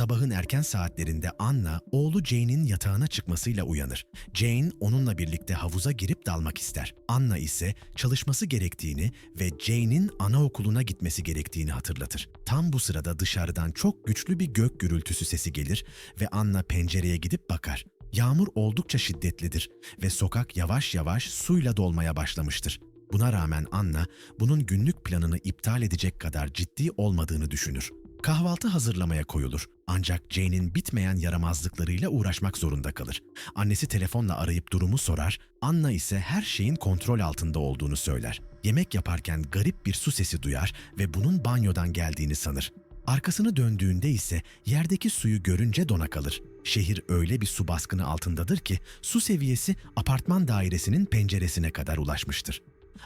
Sabahın erken saatlerinde Anna, oğlu Jane'in yatağına çıkmasıyla uyanır. Jane onunla birlikte havuza girip dalmak ister. Anna ise çalışması gerektiğini ve Jane'in anaokuluna gitmesi gerektiğini hatırlatır. Tam bu sırada dışarıdan çok güçlü bir gök gürültüsü sesi gelir ve Anna pencereye gidip bakar. Yağmur oldukça şiddetlidir ve sokak yavaş yavaş suyla dolmaya başlamıştır. Buna rağmen Anna, bunun günlük planını iptal edecek kadar ciddi olmadığını düşünür. Kahvaltı hazırlamaya koyulur. Ancak Jane'in bitmeyen yaramazlıklarıyla uğraşmak zorunda kalır. Annesi telefonla arayıp durumu sorar, Anna ise her şeyin kontrol altında olduğunu söyler. Yemek yaparken garip bir su sesi duyar ve bunun banyodan geldiğini sanır. Arkasını döndüğünde ise yerdeki suyu görünce dona kalır. Şehir öyle bir su baskını altındadır ki su seviyesi apartman dairesinin penceresine kadar ulaşmıştır.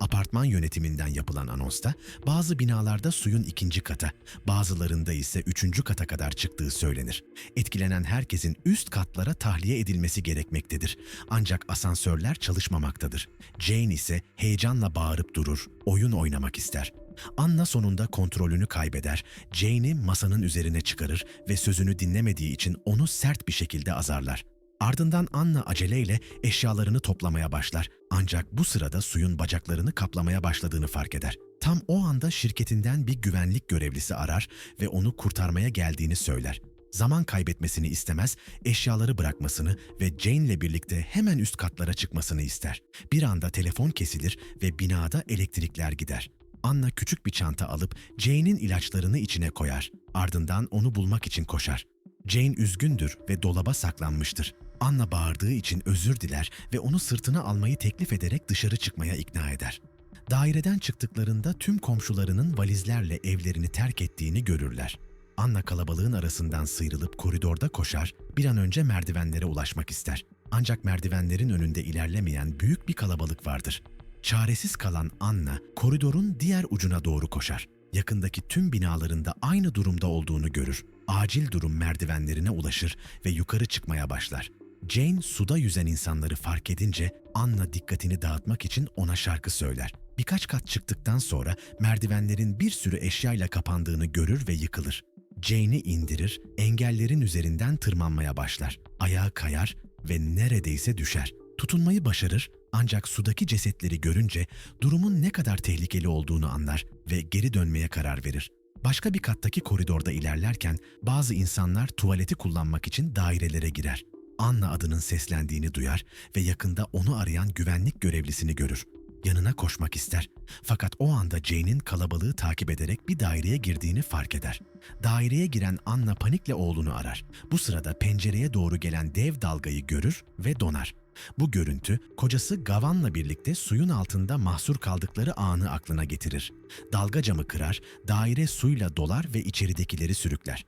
Apartman yönetiminden yapılan anonsta bazı binalarda suyun ikinci kata, bazılarında ise üçüncü kata kadar çıktığı söylenir. Etkilenen herkesin üst katlara tahliye edilmesi gerekmektedir. Ancak asansörler çalışmamaktadır. Jane ise heyecanla bağırıp durur, oyun oynamak ister. Anna sonunda kontrolünü kaybeder, Jane'i masanın üzerine çıkarır ve sözünü dinlemediği için onu sert bir şekilde azarlar. Ardından Anna aceleyle eşyalarını toplamaya başlar. Ancak bu sırada suyun bacaklarını kaplamaya başladığını fark eder. Tam o anda şirketinden bir güvenlik görevlisi arar ve onu kurtarmaya geldiğini söyler. Zaman kaybetmesini istemez, eşyaları bırakmasını ve Jane'le birlikte hemen üst katlara çıkmasını ister. Bir anda telefon kesilir ve binada elektrikler gider. Anna küçük bir çanta alıp Jane'in ilaçlarını içine koyar. Ardından onu bulmak için koşar. Jane üzgündür ve dolaba saklanmıştır. Anna bağırdığı için özür diler ve onu sırtına almayı teklif ederek dışarı çıkmaya ikna eder. Daireden çıktıklarında tüm komşularının valizlerle evlerini terk ettiğini görürler. Anna kalabalığın arasından sıyrılıp koridorda koşar, bir an önce merdivenlere ulaşmak ister. Ancak merdivenlerin önünde ilerlemeyen büyük bir kalabalık vardır. Çaresiz kalan Anna, koridorun diğer ucuna doğru koşar. Yakındaki tüm binalarında aynı durumda olduğunu görür. Acil durum merdivenlerine ulaşır ve yukarı çıkmaya başlar. Jane suda yüzen insanları fark edince Anna dikkatini dağıtmak için ona şarkı söyler. Birkaç kat çıktıktan sonra merdivenlerin bir sürü eşyayla kapandığını görür ve yıkılır. Jane'i indirir, engellerin üzerinden tırmanmaya başlar. Ayağı kayar ve neredeyse düşer. Tutunmayı başarır ancak sudaki cesetleri görünce durumun ne kadar tehlikeli olduğunu anlar ve geri dönmeye karar verir. Başka bir kattaki koridorda ilerlerken bazı insanlar tuvaleti kullanmak için dairelere girer. Anna adının seslendiğini duyar ve yakında onu arayan güvenlik görevlisini görür. Yanına koşmak ister. Fakat o anda Jane'in kalabalığı takip ederek bir daireye girdiğini fark eder. Daireye giren Anna panikle oğlunu arar. Bu sırada pencereye doğru gelen dev dalgayı görür ve donar. Bu görüntü kocası Gavan'la birlikte suyun altında mahsur kaldıkları anı aklına getirir. Dalga camı kırar, daire suyla dolar ve içeridekileri sürükler.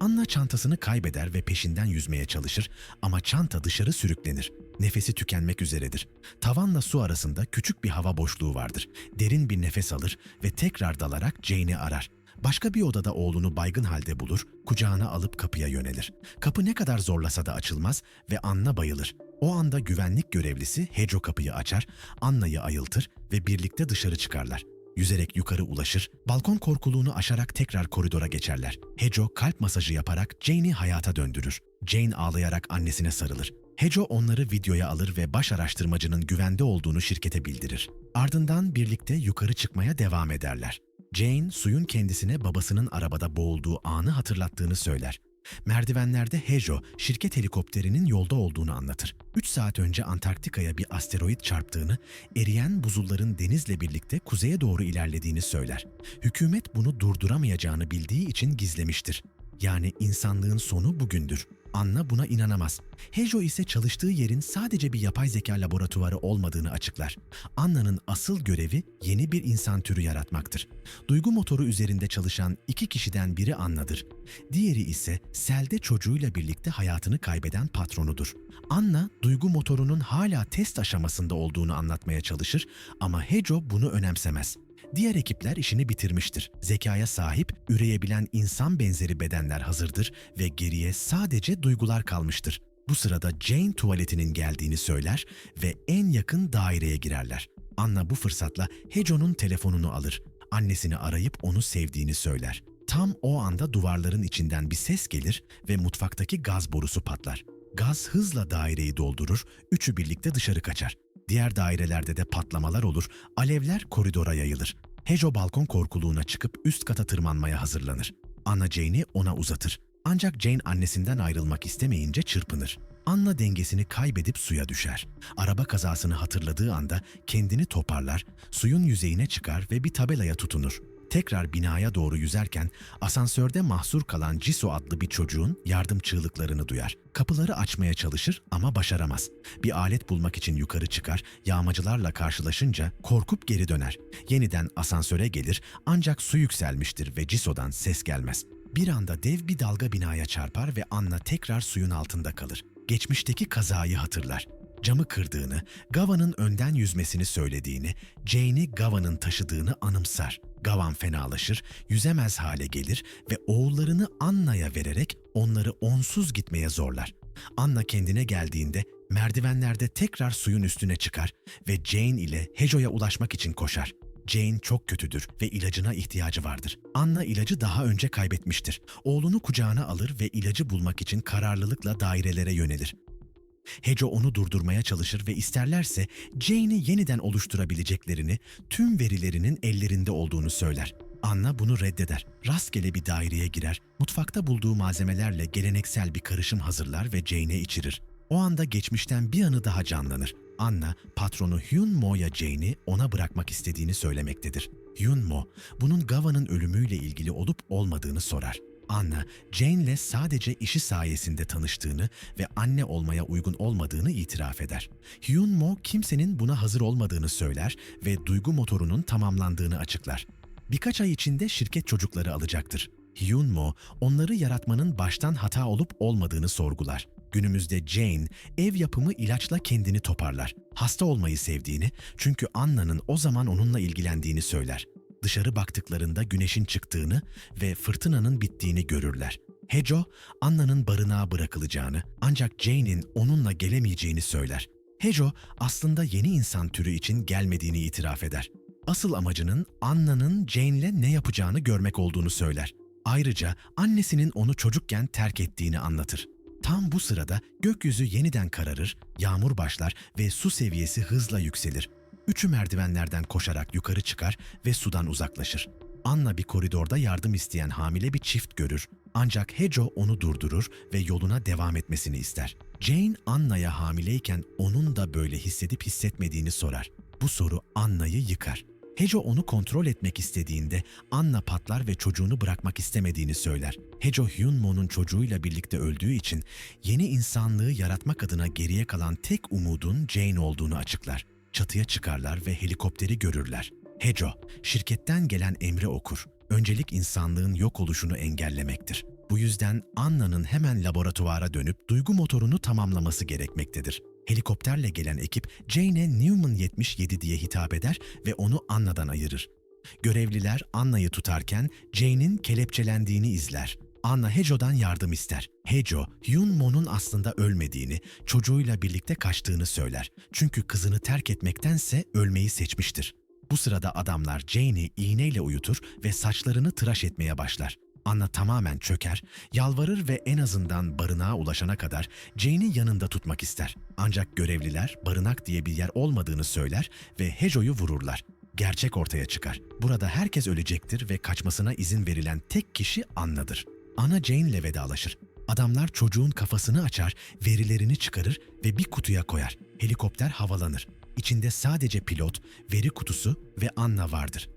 Anna çantasını kaybeder ve peşinden yüzmeye çalışır ama çanta dışarı sürüklenir. Nefesi tükenmek üzeredir. Tavanla su arasında küçük bir hava boşluğu vardır. Derin bir nefes alır ve tekrar dalarak Jane'i arar. Başka bir odada oğlunu baygın halde bulur, kucağına alıp kapıya yönelir. Kapı ne kadar zorlasa da açılmaz ve Anna bayılır. O anda güvenlik görevlisi Hejo kapıyı açar, Anna'yı ayıltır ve birlikte dışarı çıkarlar. Yüzerek yukarı ulaşır, balkon korkuluğunu aşarak tekrar koridora geçerler. Hejo kalp masajı yaparak Jane'i hayata döndürür. Jane ağlayarak annesine sarılır. Hejo onları videoya alır ve baş araştırmacının güvende olduğunu şirkete bildirir. Ardından birlikte yukarı çıkmaya devam ederler. Jane, suyun kendisine babasının arabada boğulduğu anı hatırlattığını söyler. Merdivenlerde Hejo, şirket helikopterinin yolda olduğunu anlatır. 3 saat önce Antarktika'ya bir asteroid çarptığını, eriyen buzulların denizle birlikte kuzeye doğru ilerlediğini söyler. Hükümet bunu durduramayacağını bildiği için gizlemiştir. Yani insanlığın sonu bugündür. Anna buna inanamaz. Hejo ise çalıştığı yerin sadece bir yapay zeka laboratuvarı olmadığını açıklar. Anna'nın asıl görevi yeni bir insan türü yaratmaktır. Duygu motoru üzerinde çalışan iki kişiden biri Anna'dır. Diğeri ise selde çocuğuyla birlikte hayatını kaybeden patronudur. Anna, duygu motorunun hala test aşamasında olduğunu anlatmaya çalışır ama Hejo bunu önemsemez. Diğer ekipler işini bitirmiştir. Zekaya sahip, üreyebilen insan benzeri bedenler hazırdır ve geriye sadece duygular kalmıştır. Bu sırada Jane tuvaletinin geldiğini söyler ve en yakın daireye girerler. Anna bu fırsatla Hejo'nun telefonunu alır. Annesini arayıp onu sevdiğini söyler. Tam o anda duvarların içinden bir ses gelir ve mutfaktaki gaz borusu patlar. Gaz hızla daireyi doldurur, üçü birlikte dışarı kaçar. Diğer dairelerde de patlamalar olur, alevler koridora yayılır. Hejo balkon korkuluğuna çıkıp üst kata tırmanmaya hazırlanır. Anna Jane'i ona uzatır. Ancak Jane annesinden ayrılmak istemeyince çırpınır. Anna dengesini kaybedip suya düşer. Araba kazasını hatırladığı anda kendini toparlar, suyun yüzeyine çıkar ve bir tabelaya tutunur. Tekrar binaya doğru yüzerken asansörde mahsur kalan Jisoo adlı bir çocuğun yardım çığlıklarını duyar. Kapıları açmaya çalışır ama başaramaz. Bir alet bulmak için yukarı çıkar, yağmacılarla karşılaşınca korkup geri döner. Yeniden asansöre gelir ancak su yükselmiştir ve Jisoo'dan ses gelmez. Bir anda dev bir dalga binaya çarpar ve Anna tekrar suyun altında kalır. Geçmişteki kazayı hatırlar. Camı kırdığını, Gava'nın önden yüzmesini söylediğini, Jane'i Gava'nın taşıdığını anımsar. Gavan fenalaşır, yüzemez hale gelir ve oğullarını Anna'ya vererek onları onsuz gitmeye zorlar. Anna kendine geldiğinde merdivenlerde tekrar suyun üstüne çıkar ve Jane ile Hejo'ya ulaşmak için koşar. Jane çok kötüdür ve ilacına ihtiyacı vardır. Anna ilacı daha önce kaybetmiştir. Oğlunu kucağına alır ve ilacı bulmak için kararlılıkla dairelere yönelir. Hejo onu durdurmaya çalışır ve isterlerse Jane'i yeniden oluşturabileceklerini, tüm verilerinin ellerinde olduğunu söyler. Anna bunu reddeder. Rastgele bir daireye girer, mutfakta bulduğu malzemelerle geleneksel bir karışım hazırlar ve Jane'e içirir. O anda geçmişten bir anı daha canlanır. Anna, patronu Hyun Mo'ya Jane'i ona bırakmak istediğini söylemektedir. Hyun Mo, bunun Gava'nın ölümüyle ilgili olup olmadığını sorar. Anna, Jane'le sadece işi sayesinde tanıştığını ve anne olmaya uygun olmadığını itiraf eder. Hyun Mo kimsenin buna hazır olmadığını söyler ve duygu motorunun tamamlandığını açıklar. Birkaç ay içinde şirket çocukları alacaktır. Hyun Mo, onları yaratmanın baştan hata olup olmadığını sorgular. Günümüzde Jane, ev yapımı ilaçla kendini toparlar. Hasta olmayı sevdiğini, çünkü Anna'nın o zaman onunla ilgilendiğini söyler dışarı baktıklarında güneşin çıktığını ve fırtınanın bittiğini görürler. Hejo, Anna'nın barınağa bırakılacağını ancak Jane'in onunla gelemeyeceğini söyler. Hejo aslında yeni insan türü için gelmediğini itiraf eder. Asıl amacının Anna'nın Jane'le ne yapacağını görmek olduğunu söyler. Ayrıca annesinin onu çocukken terk ettiğini anlatır. Tam bu sırada gökyüzü yeniden kararır, yağmur başlar ve su seviyesi hızla yükselir. Üçü merdivenlerden koşarak yukarı çıkar ve sudan uzaklaşır. Anna bir koridorda yardım isteyen hamile bir çift görür. Ancak Hejo onu durdurur ve yoluna devam etmesini ister. Jane Anna'ya hamileyken onun da böyle hissedip hissetmediğini sorar. Bu soru Anna'yı yıkar. Hejo onu kontrol etmek istediğinde Anna patlar ve çocuğunu bırakmak istemediğini söyler. Hejo Hyunmo'nun çocuğuyla birlikte öldüğü için yeni insanlığı yaratmak adına geriye kalan tek umudun Jane olduğunu açıklar. Çatıya çıkarlar ve helikopteri görürler. Hejo, şirketten gelen emri okur. Öncelik insanlığın yok oluşunu engellemektir. Bu yüzden Anna'nın hemen laboratuvara dönüp duygu motorunu tamamlaması gerekmektedir. Helikopterle gelen ekip Jane'e Newman 77 diye hitap eder ve onu Anna'dan ayırır. Görevliler Anna'yı tutarken Jane'in kelepçelendiğini izler. Anna Hejo'dan yardım ister. Hejo, Hyun Mo'nun aslında ölmediğini, çocuğuyla birlikte kaçtığını söyler. Çünkü kızını terk etmektense ölmeyi seçmiştir. Bu sırada adamlar Jane'i iğneyle uyutur ve saçlarını tıraş etmeye başlar. Anna tamamen çöker, yalvarır ve en azından barınağa ulaşana kadar Jane'i yanında tutmak ister. Ancak görevliler barınak diye bir yer olmadığını söyler ve Hejo'yu vururlar. Gerçek ortaya çıkar. Burada herkes ölecektir ve kaçmasına izin verilen tek kişi Anna'dır. Ana Jane ile vedalaşır. Adamlar çocuğun kafasını açar, verilerini çıkarır ve bir kutuya koyar. Helikopter havalanır. İçinde sadece pilot, veri kutusu ve Anna vardır.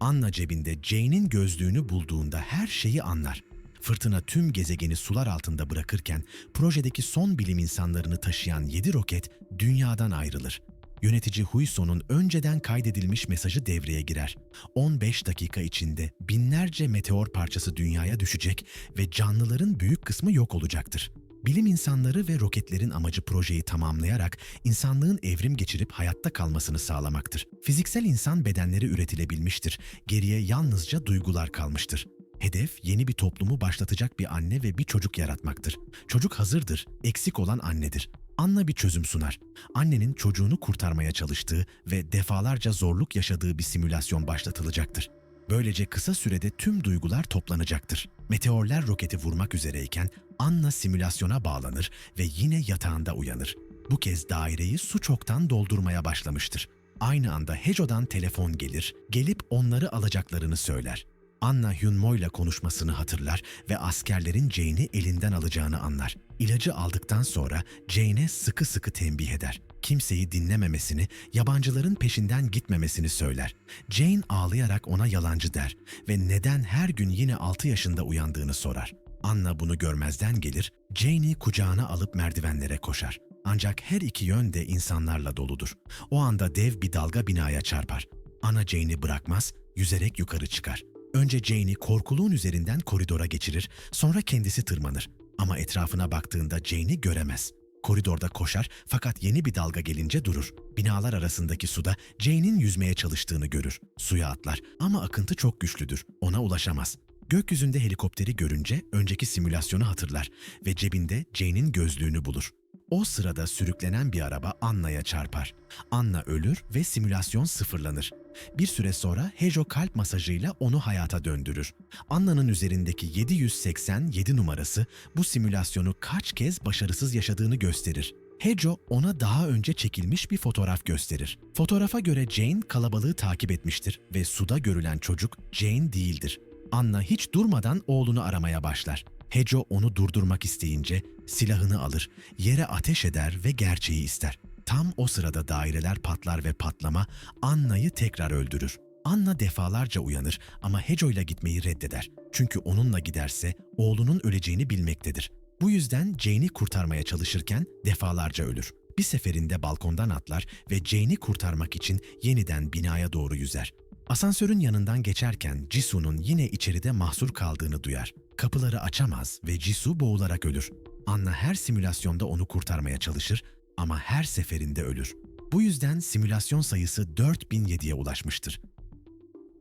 Anna cebinde Jane'in gözlüğünü bulduğunda her şeyi anlar. Fırtına tüm gezegeni sular altında bırakırken projedeki son bilim insanlarını taşıyan 7 roket dünyadan ayrılır. Yönetici Huyson'un önceden kaydedilmiş mesajı devreye girer. 15 dakika içinde binlerce meteor parçası dünyaya düşecek ve canlıların büyük kısmı yok olacaktır. Bilim insanları ve roketlerin amacı projeyi tamamlayarak insanlığın evrim geçirip hayatta kalmasını sağlamaktır. Fiziksel insan bedenleri üretilebilmiştir. Geriye yalnızca duygular kalmıştır. Hedef yeni bir toplumu başlatacak bir anne ve bir çocuk yaratmaktır. Çocuk hazırdır, eksik olan annedir. Anna bir çözüm sunar. Annenin çocuğunu kurtarmaya çalıştığı ve defalarca zorluk yaşadığı bir simülasyon başlatılacaktır. Böylece kısa sürede tüm duygular toplanacaktır. Meteorlar roketi vurmak üzereyken Anna simülasyona bağlanır ve yine yatağında uyanır. Bu kez daireyi su çoktan doldurmaya başlamıştır. Aynı anda Hejo'dan telefon gelir, gelip onları alacaklarını söyler. Anna Hyunmo ile konuşmasını hatırlar ve askerlerin Jane'i elinden alacağını anlar. İlacı aldıktan sonra Jane'e sıkı sıkı tembih eder. Kimseyi dinlememesini, yabancıların peşinden gitmemesini söyler. Jane ağlayarak ona yalancı der ve neden her gün yine 6 yaşında uyandığını sorar. Anna bunu görmezden gelir, Jane'i kucağına alıp merdivenlere koşar. Ancak her iki yön de insanlarla doludur. O anda dev bir dalga binaya çarpar. Ana Jane'i bırakmaz, yüzerek yukarı çıkar. Önce Jane'i korkuluğun üzerinden koridora geçirir, sonra kendisi tırmanır. Ama etrafına baktığında Jane'i göremez. Koridorda koşar fakat yeni bir dalga gelince durur. Binalar arasındaki suda Jane'in yüzmeye çalıştığını görür. Suya atlar ama akıntı çok güçlüdür. Ona ulaşamaz. Gökyüzünde helikopteri görünce önceki simülasyonu hatırlar ve cebinde Jane'in gözlüğünü bulur. O sırada sürüklenen bir araba Anna'ya çarpar. Anna ölür ve simülasyon sıfırlanır. Bir süre sonra Hejo kalp masajıyla onu hayata döndürür. Anna'nın üzerindeki 787 numarası bu simülasyonu kaç kez başarısız yaşadığını gösterir. Hejo ona daha önce çekilmiş bir fotoğraf gösterir. Fotoğrafa göre Jane kalabalığı takip etmiştir ve suda görülen çocuk Jane değildir. Anna hiç durmadan oğlunu aramaya başlar. Hejo onu durdurmak isteyince silahını alır, yere ateş eder ve gerçeği ister. Tam o sırada daireler patlar ve patlama Anna'yı tekrar öldürür. Anna defalarca uyanır ama Hejo ile gitmeyi reddeder. Çünkü onunla giderse oğlunun öleceğini bilmektedir. Bu yüzden Jane'i kurtarmaya çalışırken defalarca ölür. Bir seferinde balkondan atlar ve Jane'i kurtarmak için yeniden binaya doğru yüzer. Asansörün yanından geçerken Jisoo'nun yine içeride mahsur kaldığını duyar. Kapıları açamaz ve Jisoo boğularak ölür. Anna her simülasyonda onu kurtarmaya çalışır ama her seferinde ölür. Bu yüzden simülasyon sayısı 4007'ye ulaşmıştır.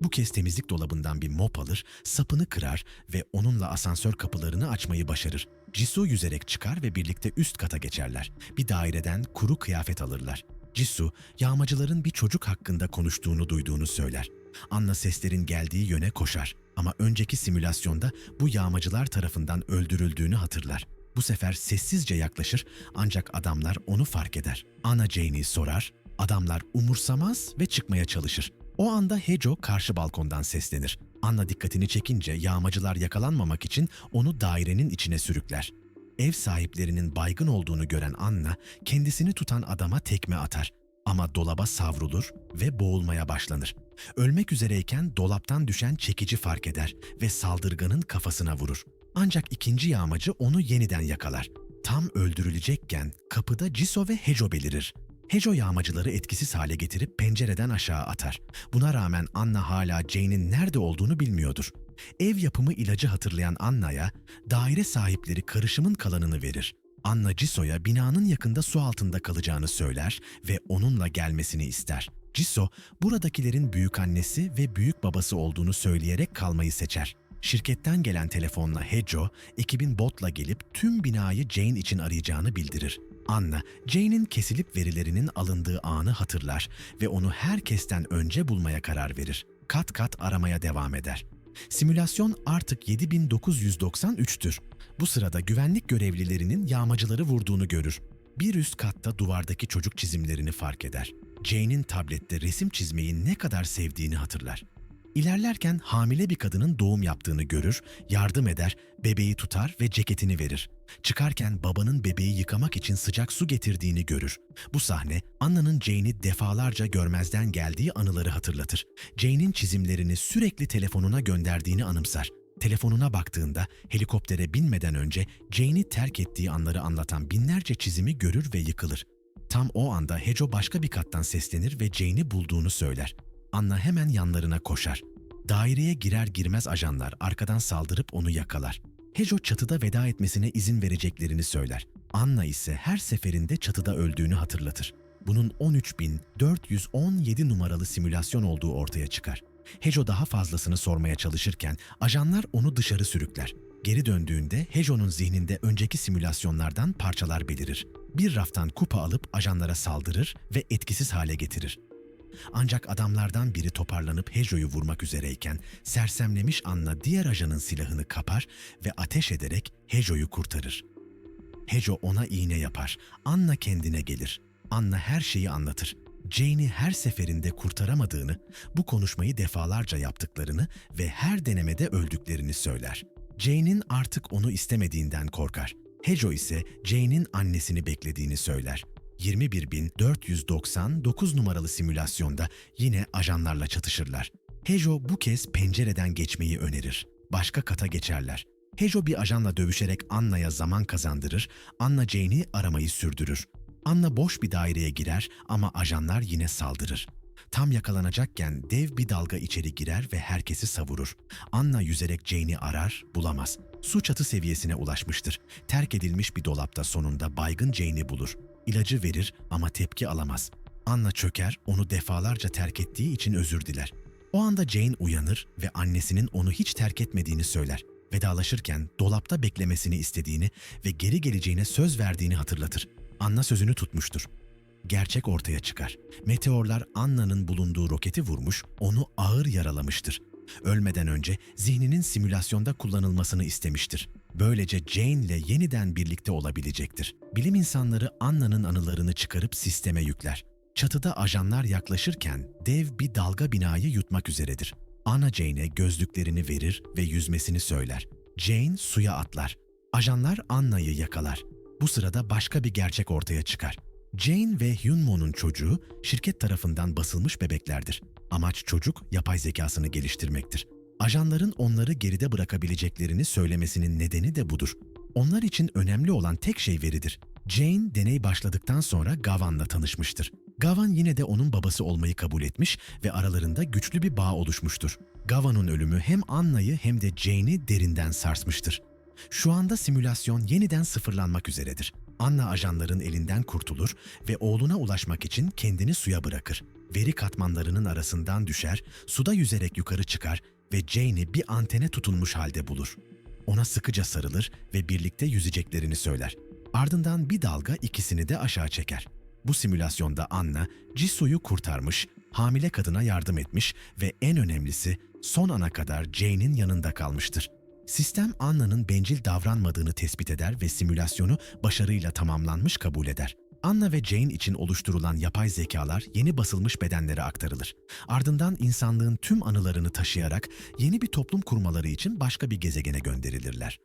Bu kez temizlik dolabından bir mop alır, sapını kırar ve onunla asansör kapılarını açmayı başarır. Jisoo yüzerek çıkar ve birlikte üst kata geçerler. Bir daireden kuru kıyafet alırlar. Jisoo, yağmacıların bir çocuk hakkında konuştuğunu duyduğunu söyler. Anna seslerin geldiği yöne koşar ama önceki simülasyonda bu yağmacılar tarafından öldürüldüğünü hatırlar. Bu sefer sessizce yaklaşır ancak adamlar onu fark eder. Anna Jane'i sorar, adamlar umursamaz ve çıkmaya çalışır. O anda Hejo karşı balkondan seslenir. Anna dikkatini çekince yağmacılar yakalanmamak için onu dairenin içine sürükler. Ev sahiplerinin baygın olduğunu gören Anna kendisini tutan adama tekme atar. Ama dolaba savrulur ve boğulmaya başlanır. Ölmek üzereyken dolaptan düşen çekici fark eder ve saldırganın kafasına vurur. Ancak ikinci yağmacı onu yeniden yakalar. Tam öldürülecekken kapıda Jiso ve Hejo belirir. Hejo yağmacıları etkisiz hale getirip pencereden aşağı atar. Buna rağmen Anna hala Jane'in nerede olduğunu bilmiyordur. Ev yapımı ilacı hatırlayan Anna'ya daire sahipleri karışımın kalanını verir. Anna Jiso'ya binanın yakında su altında kalacağını söyler ve onunla gelmesini ister. Jiso, buradakilerin büyük annesi ve büyük babası olduğunu söyleyerek kalmayı seçer. Şirketten gelen telefonla Hejo, ekibin botla gelip tüm binayı Jane için arayacağını bildirir. Anna, Jane'in kesilip verilerinin alındığı anı hatırlar ve onu herkesten önce bulmaya karar verir. Kat kat aramaya devam eder. Simülasyon artık 7993'tür. Bu sırada güvenlik görevlilerinin yağmacıları vurduğunu görür. Bir üst katta duvardaki çocuk çizimlerini fark eder. Jane'in tablette resim çizmeyi ne kadar sevdiğini hatırlar. İlerlerken hamile bir kadının doğum yaptığını görür, yardım eder, bebeği tutar ve ceketini verir. Çıkarken babanın bebeği yıkamak için sıcak su getirdiğini görür. Bu sahne Anna'nın Jane'i defalarca görmezden geldiği anıları hatırlatır. Jane'in çizimlerini sürekli telefonuna gönderdiğini anımsar. Telefonuna baktığında helikoptere binmeden önce Jane'i terk ettiği anları anlatan binlerce çizimi görür ve yıkılır. Tam o anda Hejo başka bir kattan seslenir ve Jane'i bulduğunu söyler. Anna hemen yanlarına koşar. Daireye girer girmez ajanlar arkadan saldırıp onu yakalar. Hejo çatıda veda etmesine izin vereceklerini söyler. Anna ise her seferinde çatıda öldüğünü hatırlatır. Bunun 13.417 numaralı simülasyon olduğu ortaya çıkar. Hejo daha fazlasını sormaya çalışırken ajanlar onu dışarı sürükler. Geri döndüğünde Hejo'nun zihninde önceki simülasyonlardan parçalar belirir. Bir raftan kupa alıp ajanlara saldırır ve etkisiz hale getirir. Ancak adamlardan biri toparlanıp Hejo'yu vurmak üzereyken sersemlemiş Anna diğer ajanın silahını kapar ve ateş ederek Hejo'yu kurtarır. Hejo ona iğne yapar. Anna kendine gelir. Anna her şeyi anlatır. Jane'i her seferinde kurtaramadığını, bu konuşmayı defalarca yaptıklarını ve her denemede öldüklerini söyler. Jane'in artık onu istemediğinden korkar. Hejo ise Jane'in annesini beklediğini söyler. 21499 numaralı simülasyonda yine ajanlarla çatışırlar. Hejo bu kez pencereden geçmeyi önerir. Başka kata geçerler. Hejo bir ajanla dövüşerek Anna'ya zaman kazandırır, Anna Jane'i aramayı sürdürür. Anna boş bir daireye girer ama ajanlar yine saldırır. Tam yakalanacakken dev bir dalga içeri girer ve herkesi savurur. Anna yüzerek Jane'i arar, bulamaz. Su çatı seviyesine ulaşmıştır. Terk edilmiş bir dolapta sonunda baygın Jane'i bulur. İlacı verir ama tepki alamaz. Anna çöker, onu defalarca terk ettiği için özür diler. O anda Jane uyanır ve annesinin onu hiç terk etmediğini söyler. Vedalaşırken dolapta beklemesini istediğini ve geri geleceğine söz verdiğini hatırlatır. Anna sözünü tutmuştur. Gerçek ortaya çıkar. Meteorlar Anna'nın bulunduğu roketi vurmuş, onu ağır yaralamıştır. Ölmeden önce zihninin simülasyonda kullanılmasını istemiştir. Böylece Jane ile yeniden birlikte olabilecektir. Bilim insanları Anna'nın anılarını çıkarıp sisteme yükler. Çatıda ajanlar yaklaşırken dev bir dalga binayı yutmak üzeredir. Anna Jane'e gözlüklerini verir ve yüzmesini söyler. Jane suya atlar. Ajanlar Anna'yı yakalar. Bu sırada başka bir gerçek ortaya çıkar. Jane ve Hyunmo'nun çocuğu şirket tarafından basılmış bebeklerdir. Amaç çocuk yapay zekasını geliştirmektir. Ajanların onları geride bırakabileceklerini söylemesinin nedeni de budur. Onlar için önemli olan tek şey veridir. Jane deney başladıktan sonra Gavan'la tanışmıştır. Gavan yine de onun babası olmayı kabul etmiş ve aralarında güçlü bir bağ oluşmuştur. Gavan'ın ölümü hem Anna'yı hem de Jane'i derinden sarsmıştır. Şu anda simülasyon yeniden sıfırlanmak üzeredir. Anna ajanların elinden kurtulur ve oğluna ulaşmak için kendini suya bırakır. Veri katmanlarının arasından düşer, suda yüzerek yukarı çıkar ve Jane'i bir antene tutunmuş halde bulur. Ona sıkıca sarılır ve birlikte yüzeceklerini söyler. Ardından bir dalga ikisini de aşağı çeker. Bu simülasyonda Anna, Jisoo'yu kurtarmış, hamile kadına yardım etmiş ve en önemlisi son ana kadar Jane'in yanında kalmıştır. Sistem Anna'nın bencil davranmadığını tespit eder ve simülasyonu başarıyla tamamlanmış kabul eder. Anna ve Jane için oluşturulan yapay zekalar yeni basılmış bedenlere aktarılır. Ardından insanlığın tüm anılarını taşıyarak yeni bir toplum kurmaları için başka bir gezegene gönderilirler.